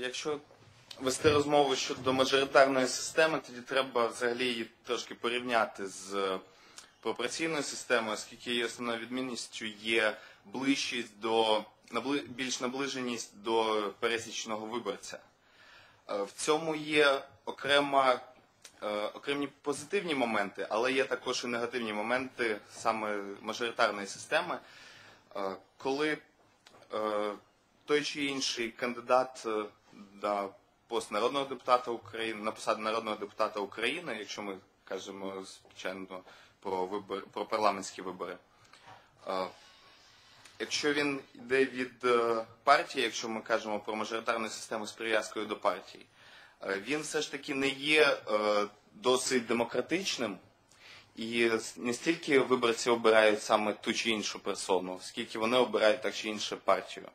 якщо вести розмову щодо мажоритарної системи, тоді треба взагалі її трошки порівняти з пропорційною системою, оскільки її основною відмінністю є ближчість до більш наближеність до пересічного виборця. Е, В цьому є окрема, е, окремі позитивні моменти, але є також і негативні моменти саме мажоритарної системи, Е, коли той чи інший кандидат на пост народного депутата України, на посаду народного депутата України, якщо ми кажемо звичайно про вибори, про парламентські вибори. Якщо він йде від е, партії, якщо ми кажемо про мажоритарну систему з прив'язкою до партії, е, він все ж таки не є е, досить демократичним, і не стільки виборці обирають саме ту чи іншу персону, скільки вони обирають так чи іншу партію.